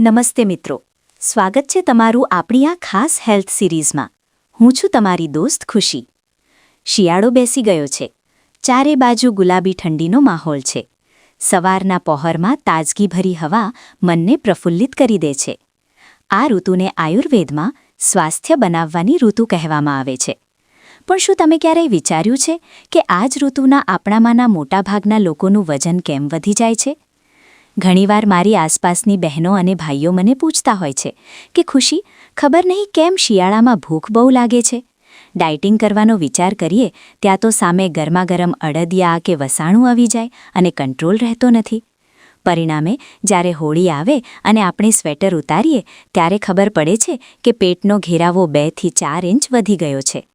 નમસ્તે મિત્રો. સ્વાગત છે તમારું આપણી આ ખાસ હેલ્થ સિરીઝમાં. હું છું તમારી દોસ્ત ખુશી. શિયાળો બેસી ગયો છે. ચારે બાજુ ગુલાબી ઠંડીનો માહોલ છે. સવારના પહોરમાં તાજગીભરી હવા મનને પ્રફુલ્લિત કરી દે છે. આ ઋતુને આયુર્વેદમાં સ્વાસ્થ્ય બનાવવાની ઋતુ કહેવામાં આવે છે. પણ શું તમે ક્યારેય વિચાર્યું છે કે આ જ ઋતુના આપણામાંના મોટાભાગના લોકોનું વજન કેમ વધી જાય છે? ઘણીવાર મારી આસપાસની બહેનો અને ભાઈઓ મને પૂછતા હોય છે કે, ખુશી, ખબર નહીં કેમ શિયાળામાં ભૂખ બહુ લાગે છે? ડાયટિંગ કરવાનો વિચાર કરીએ, ત્યાં તો સામે ગરમાગરમ અડદિયા કે વસાણું આવી જાય અને કંટ્રોલ રહેતો નથી. પરિણામે, જ્યારે હોળી આવે અને આપણે સ્વેટર ઉતારીએ, ત્યારે ખબર પડે છે કે પેટનો ઘેરાવો બેથી ચાર ઇંચ વધી ગયો છે.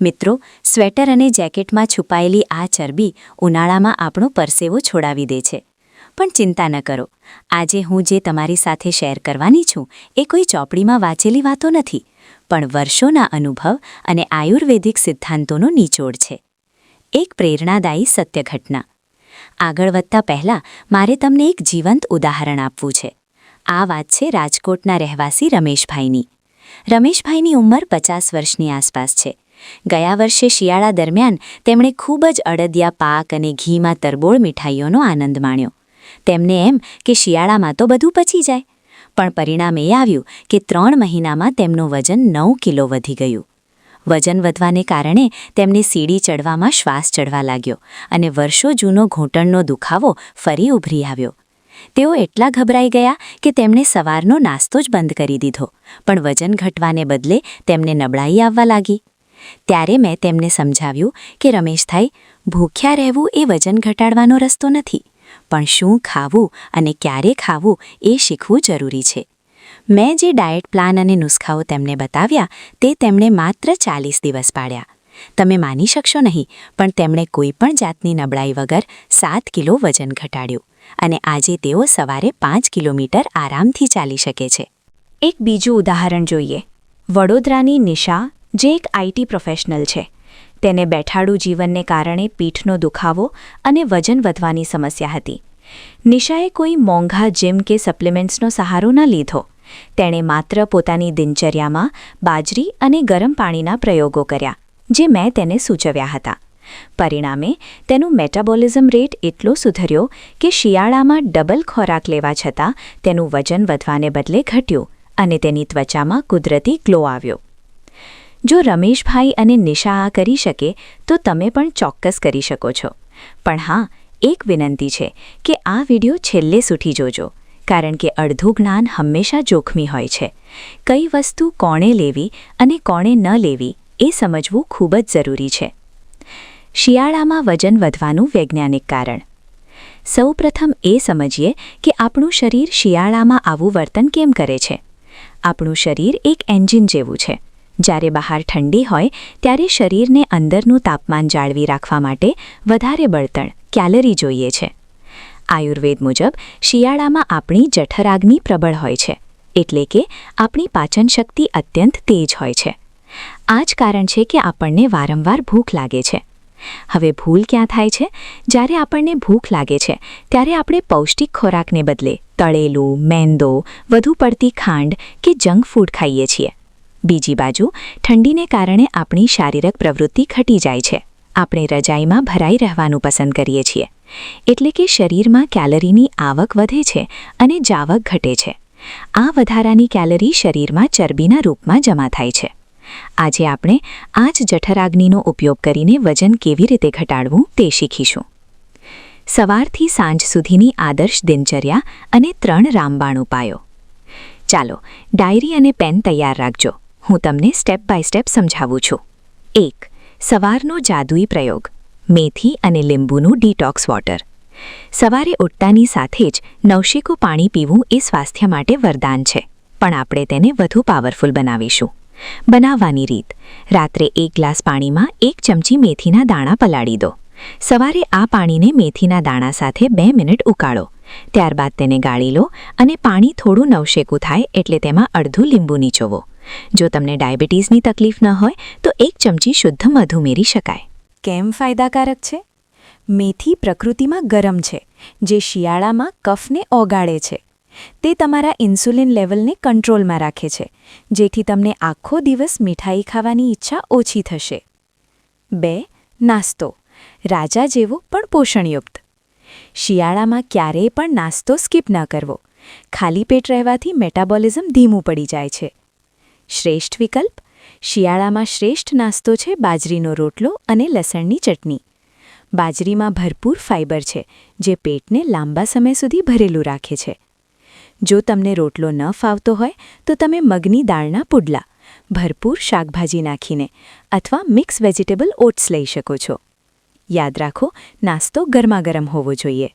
મિત્રો, સ્વેટર અને જેકેટમાં છુપાયેલી આ ચરબી ઉનાળામાં આપણો પરસેવો છોડાવી દે છે. પણ ચિંતા ન કરો. આજે હું જે તમારી સાથે શેર કરવાની છું, એ કોઈ ચોપડીમાં વાંચેલી વાતો નથી, પણ વર્ષોના અનુભવ અને આયુર્વેદિક સિદ્ધાંતોનો નિચોડ છે. એક પ્રેરણાદાયી સત્ય ઘટના. આગળ વધતા પહેલાં મારે તમને એક જીવંત ઉદાહરણ આપવું છે. આ વાત છે રાજકોટના રહેવાસી રમેશભાઈની. રમેશભાઈની ઉંમર પચાસ વર્ષની આસપાસ છે. ગયા વર્ષે શિયાળા દરમિયાન તેમણે ખૂબ જ અડદિયા પાક અને ઘીમાં તરબોળ મીઠાઈઓનો આનંદ માણ્યો. તેમને એમ કે શિયાળામાં તો બધું પચી જાય. પણ પરિણામ એ આવ્યું કે ત્રણ મહિનામાં તેમનું વજન નવ કિલો વધી ગયું. વજન વધવાને કારણે તેમને સીડી ચડવામાં શ્વાસ ચડવા લાગ્યો અને વર્ષો જૂનો ઘૂંટણનો દુખાવો ફરી ઉભરી આવ્યો. તેઓ એટલા ગભરાઈ ગયા કે તેમણે સવારનો નાસ્તો જ બંધ કરી દીધો, પણ વજન ઘટવાને બદલે તેમને નબળાઈ આવવા લાગી. ત્યારે મેં તેમને સમજાવ્યું કે રમેશભાઈ, ભૂખ્યા રહેવું એ વજન ઘટાડવાનો રસ્તો નથી. પણ શું ખાવું અને ક્યારે ખાવું એ શીખવું જરૂરી છે. મેં જે ડાયટ પ્લાન અને નુસ્ખાઓ તેમને બતાવ્યા તે તેમણે માત્ર ચાલીસ દિવસ પાડ્યા. તમે માની શકશો નહીં, પણ તેમણે કોઈ પણ જાતની નબળાઈ વગર સાત કિલો વજન ઘટાડ્યું અને આજે તેઓ સવારે પાંચ કિલોમીટર આરામથી ચાલી શકે છે. એક બીજું ઉદાહરણ જોઈએ. વડોદરાની નિશા, જે એક આઈટી પ્રોફેશનલ છે. તેને બેઠાડું જીવનને કારણે પીઠનો દુખાવો અને વજન વધવાની સમસ્યા હતી. નિશાએ કોઈ મોંઘા જીમ કે સપ્લિમેન્ટ્સનો સહારો ન લીધો. તેણે માત્ર પોતાની દિનચર્યામાં બાજરી અને ગરમ પાણીના પ્રયોગો કર્યા, જે મેં તેને સૂચવ્યા હતા. પરિણામે, તેનું મેટાબોલિઝમ રેટ એટલો સુધર્યો કે શિયાળામાં ડબલ ખોરાક લેવા છતાં તેનું વજન વધવાને બદલે ઘટ્યું અને તેની ત્વચામાં કુદરતી ગ્લો આવ્યો. જો રમેશભાઈ અને નિશા આ કરી શકે, તો તમે પણ ચોક્કસ કરી શકો છો. પણ હા, એક વિનંતી છે કે આ વીડિયો છેલ્લે સુઠી જોજો, કારણ કે અડધું જ્ઞાન હંમેશા જોખમી હોય છે. કઈ વસ્તુ કોણે લેવી અને કોણે ન લેવી એ સમજવું ખૂબ જ જરૂરી છે. શિયાળામાં વજન વધવાનું વૈજ્ઞાનિક કારણ. સૌપ્રથમ એ સમજીએ કે આપણું શરીર શિયાળામાં આવું વર્તન કેમ કરે છે? આપણું શરીર એક એન્જિન જેવું છે. જ્યારે બહાર ઠંડી હોય, ત્યારે શરીરને અંદરનું તાપમાન જાળવી રાખવા માટે વધારે બળતણ, કેલરી જોઈએ છે. આયુર્વેદ મુજબ, શિયાળામાં આપણી જઠરાગ્નિ પ્રબળ હોય છે, એટલે કે આપણી પાચન શક્તિ અત્યંત તેજ હોય છે. આ જ કારણ છે કે આપણને વારંવાર ભૂખ લાગે છે. હવે ભૂલ ક્યાં થાય છે? જ્યારે આપણને ભૂખ લાગે છે, ત્યારે આપણે પૌષ્ટિક ખોરાકને બદલે તળેલું, મેંદો, વધુ પડતી ખાંડ કે જંક ફૂડ ખાઈએ છીએ. બીજી બાજુ, ઠંડીને કારણે આપણી શારીરિક પ્રવૃત્તિ ઘટી જાય છે. આપણે રજાઈમાં ભરાઈ રહેવાનું પસંદ કરીએ છીએ. એટલે કે શરીરમાં કેલરીની આવક વધે છે અને જાવક ઘટે છે. આ વધારાની કેલરી શરીરમાં ચરબીના રૂપમાં જમા થાય છે. આજે આપણે આ જ જઠરાગ્નિનો ઉપયોગ કરીને વજન કેવી રીતે ઘટાડવું તે શીખીશું. સવારથી સાંજ સુધીની આદર્શ દિનચર્યા અને ત્રણ રામબાણ ઉપાયો. ચાલો, ડાયરી અને પેન તૈયાર રાખજો. હું તમને સ્ટેપ બાય સ્ટેપ સમજાવું છું. એક, સવારનો જાદુઈ પ્રયોગ, મેથી અને લીંબુનું ડીટોક્સ વોટર સવારે ઉઠતાની સાથે જ નવશેકું પાણી પીવું એ સ્વાસ્થ્ય માટે વરદાન છે, પણ આપણે તેને વધુ પાવરફુલ બનાવીશું. બનાવવાની રીત, રાત્રે એક ગ્લાસ પાણીમાં એક ચમચી મેથીના દાણા પલાળી દો. સવારે આ પાણીને મેથીના દાણા સાથે બે મિનિટ ઉકાળો. ત્યારબાદ તેને ગાળી લો અને પાણી થોડું નવશેકું થાય એટલે તેમાં અડધું લીંબુ નીચોવો. જો તમને ડાયાબિટીસની તકલીફ ન હોય, તો એક ચમચી શુદ્ધ મધુ ઉમેરી શકાય. કેમ ફાયદાકારક છે? મેથી પ્રકૃતિમાં ગરમ છે, જે શિયાળામાં કફને ઓગાળે છે. તે તમારા ઇન્સ્યુલિન લેવલને કંટ્રોલમાં રાખે છે, જેથી તમને આખો દિવસ મીઠાઈ ખાવાની ઈચ્છા ઓછી થશે. બે, નાસ્તો. રાજા જેવો પણ પોષણયુક્ત. શિયાળામાં ક્યારેય પણ નાસ્તો સ્કીપ ન કરવો. ખાલી પેટ રહેવાથી મેટાબોલિઝમ ધીમું પડી જાય છે. શ્રેષ્ઠ વિકલ્પ, શિયાળામાં શ્રેષ્ઠ નાસ્તો છે બાજરીનો રોટલો અને લસણની ચટણી. બાજરીમાં ભરપૂર ફાઇબર છે, જે પેટને લાંબા સમય સુધી ભરેલું રાખે છે. જો તમને રોટલો ન ફાવતો હોય, તો તમે મગની દાળના પુડલા, ભરપૂર શાકભાજી નાખીને અથવા મિક્સ વેજીટેબલ ઓટ્સ લઈ શકો છો. યાદ રાખો, નાસ્તો ગરમાગરમ હોવો જોઈએ.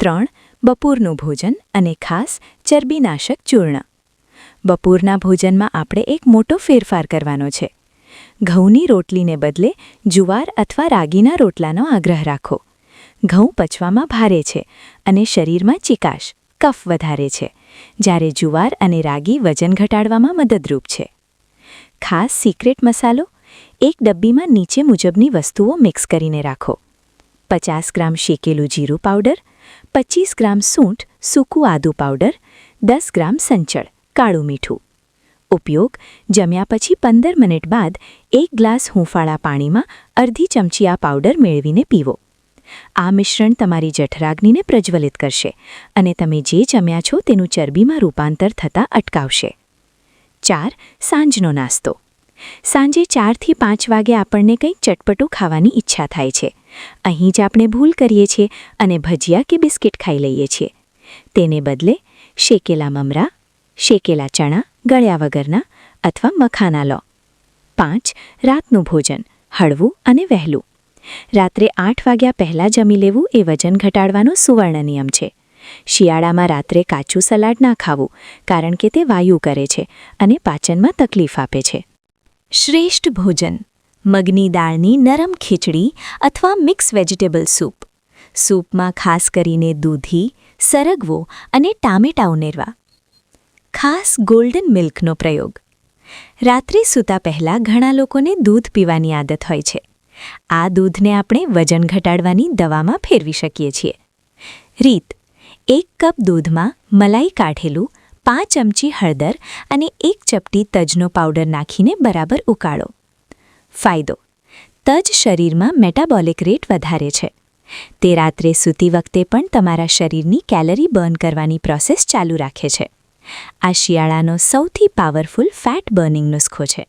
ત્રણ, બપોરનું ભોજન અને ખાસ ચરબીનાશક ચૂર્ણ. બપોરના ભોજનમાં આપણે એક મોટો ફેરફાર કરવાનો છે. ઘઉંની રોટલીને બદલે જુવાર અથવા રાગીના રોટલાનો આગ્રહ રાખો. ઘઉં પચવામાં ભારે છે અને શરીરમાં ચિકાશ, કફ વધારે છે, જ્યારે જુવાર અને રાગી વજન ઘટાડવામાં મદદરૂપ છે. ખાસ સિક્રેટ મસાલો એક ડબ્બીમાં નીચે મુજબની વસ્તુઓ મિક્સ કરીને રાખો. પચાસ ગ્રામ શેકેલું જીરું પાવડર પચીસ ગ્રામ સૂંઠ સૂકું આદુ પાવડર દસ ગ્રામ સંચળ કાળું મીઠું. ઉપયોગ, જમ્યા પછી પંદર મિનિટ બાદ એક ગ્લાસ હૂંફાળા પાણીમાં અડધી ચમચી આ પાવડર મેળવીને પીવો. આ મિશ્રણ તમારી જઠરાગ્નિને પ્રજ્વલિત કરશે અને તમે જે જમ્યા છો તેનું ચરબીમાં રૂપાંતર થતાં અટકાવશે. ચાર, સાંજનો નાસ્તો. સાંજે ચારથી પાંચ વાગે આપણને કંઈક ચટપટું ખાવાની ઈચ્છા થાય છે. અહીં જ આપણે ભૂલ કરીએ છીએ અને ભજીયા કે બિસ્કિટ ખાઈ લઈએ છીએ. તેને બદલે શેકેલા મમરા શેકેલા ચણા, ગળ્યા વગરના અથવા મખાના લો. પાંચ, રાતનું ભોજન, હળવું અને વહેલું. રાત્રે આઠ વાગ્યા પહેલાં જમી લેવું એ વજન ઘટાડવાનો સુવર્ણ નિયમ છે. શિયાળામાં રાત્રે કાચું સલાડ ના ખાવું, કારણ કે તે વાયુ કરે છે અને પાચનમાં તકલીફ આપે છે. શ્રેષ્ઠ ભોજન, મગની દાળની નરમ ખીચડી અથવા મિક્સ વેજીટેબલ સૂપ. સૂપમાં ખાસ કરીને દૂધી, સરગવો અને ટામેટા ઉમેરવા. ખાસ ગોલ્ડન મિલ્કનો પ્રયોગ. રાત્રે સૂતા પહેલાં ઘણા લોકોને દૂધ પીવાની આદત હોય છે. આ દૂધને આપણે વજન ઘટાડવાની દવામાં ફેરવી શકીએ છીએ. રીત, એક કપ દૂધમાં મલાઈ કાઢેલું પાંચ ચમચી હળદર અને એક ચપટી તજનો પાવડર નાખીને બરાબર ઉકાળો. ફાયદો, તજ શરીરમાં મેટાબોલિક રેટ વધારે છે. તે રાત્રે સૂતી વખતે પણ તમારા શરીરની કેલરી બર્ન કરવાની પ્રોસેસ ચાલુ રાખે છે. આ શિયાળાનો સૌથી પાવરફુલ ફેટ બર્નિંગ નુસ્ખો છે.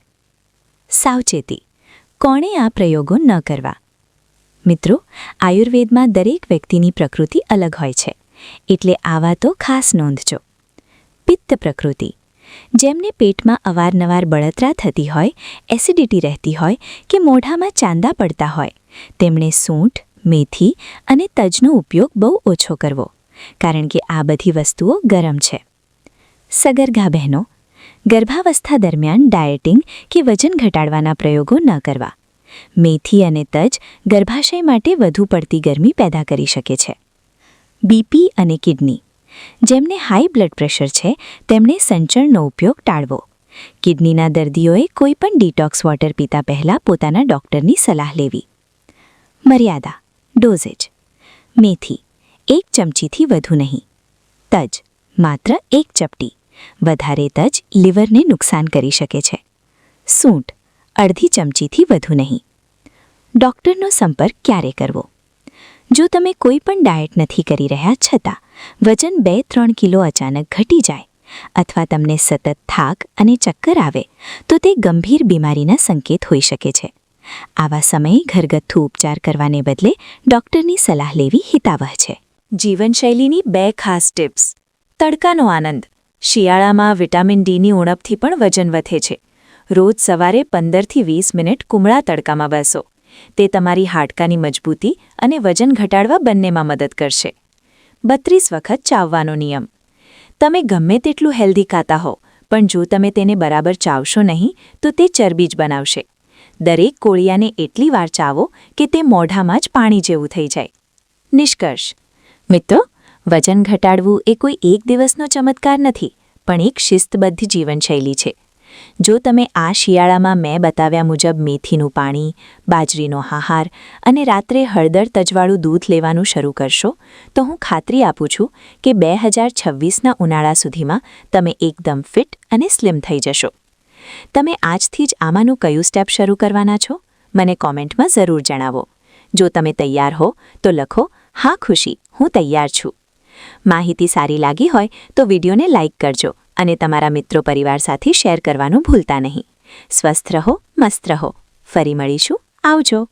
સાવચેતી, કોણે આ પ્રયોગો ન કરવા? મિત્રો, આયુર્વેદમાં દરેક વ્યક્તિની પ્રકૃતિ અલગ હોય છે, એટલે આવા તો ખાસ નોંધજો. પિત્ત પ્રકૃતિ, જેમને પેટમાં અવારનવાર બળતરા થતી હોય એસિડિટી રહેતી હોય કે મોઢામાં ચાંદા પડતા હોય, તેમણે સૂંઠ, મેથી અને તજનો ઉપયોગ બહુ ઓછો કરવો, કારણ કે આ બધી વસ્તુઓ ગરમ છે. સગર્ગા બહેનો, ગર્ભાવસ્થા દરમિયાન ડાયટિંગ કે વજન ઘટાડવાના પ્રયોગો ન કરવા. મેથી અને તજ ગર્ભાશય માટે વધુ પડતી ગરમી પેદા કરી શકે છે. બીપી અને કિડની. જેમને હાઈ બ્લડ પ્રેશર છે તેમણે સંચળનો ઉપયોગ ટાળવો. કિડનીના દર્દીઓએ કોઈપણ ડિટોક્સ વોટર પીતા પહેલાં પોતાના ડોક્ટરની સલાહ લેવી. મર્યાદા. ડોઝેજ. મેથી. એક ચમચીથી વધુ નહીં. તજ. માત્ર એક ચપટી. વધારે તજ લીવરને નુકસાન કરી શકે છે. સૂંઠ, અડધી ચમચીથી વધુ નહીં. ડૉક્ટરનો સંપર્ક ક્યારે કરવો? જો તમે કોઈ પણ ડાયટ નથી કરી રહ્યા છતાં, વજન બે ત્રણ કિલો અચાનક ઘટી જાય અથવા તમને સતત થાક અને ચક્કર આવે, તો તે ગંભીર બીમારીના સંકેત હોઈ શકે છે. આવા સમયે ઘરગથ્થુ ઉપચાર કરવાને બદલે ડૉક્ટરની સલાહ લેવી હિતાવહ છે. જીવનશૈલીની બે ખાસ ટિપ્સ. તડકાનો આનંદ. શિયાળામાં વિટામિન ડીની ઉણપથી પણ વજન વધે છે. રોજ સવારે પંદરથી વીસ મિનિટ કુમળા તડકામાં બેસો. તે તમારી હાડકાની મજબૂતી અને વજન ઘટાડવા બંનેમાં મદદ કરશે. બત્રીસ વખત ચાવવાનો નિયમ. તમે ગમે તેટલું હેલ્ધી ખાતા હો, પણ જો તમે તેને બરાબર ચાવશો નહીં, તો તે ચરબી જ બનાવશે. દરેક કોળિયાને એટલી વાર ચાવો કે તે મોઢામાં જ પાણી જેવું થઈ જાય. નિષ્કર્ષ. મિત્રો વજન ઘટાડવું એ કોઈ એક દિવસનો ચમત્કાર નથી, પણ એક શિસ્તબદ્ધ જીવનશૈલી છે. જો તમે આ શિયાળામાં મેં બતાવ્યા મુજબ મેથીનું પાણી, બાજરીનો આહાર અને રાત્રે હળદર તજવાળું દૂધ લેવાનું શરૂ કરશો, તો હું ખાતરી આપું છું કે બે હજાર છવ્વીસના ઉનાળા સુધીમાં તમે એકદમ ફિટ અને સ્લિમ થઈ જશો. તમે આજથી જ આમાંનું કયું સ્ટેપ શરૂ કરવાના છો? મને કોમેન્ટમાં જરૂર જણાવો. જો તમે તૈયાર હો, તો લખો, હા ખુશી, હું તૈયાર છું. માહિતી સારી લાગી હોય તો વિડીયોને લાઇક કરજો અને તમારા મિત્રો પરિવાર સાથે શેર કરવાનું ભૂલતા નહીં. સ્વસ્થ રહો, મસ્ત રહો. ફરી મળીશું. આવજો.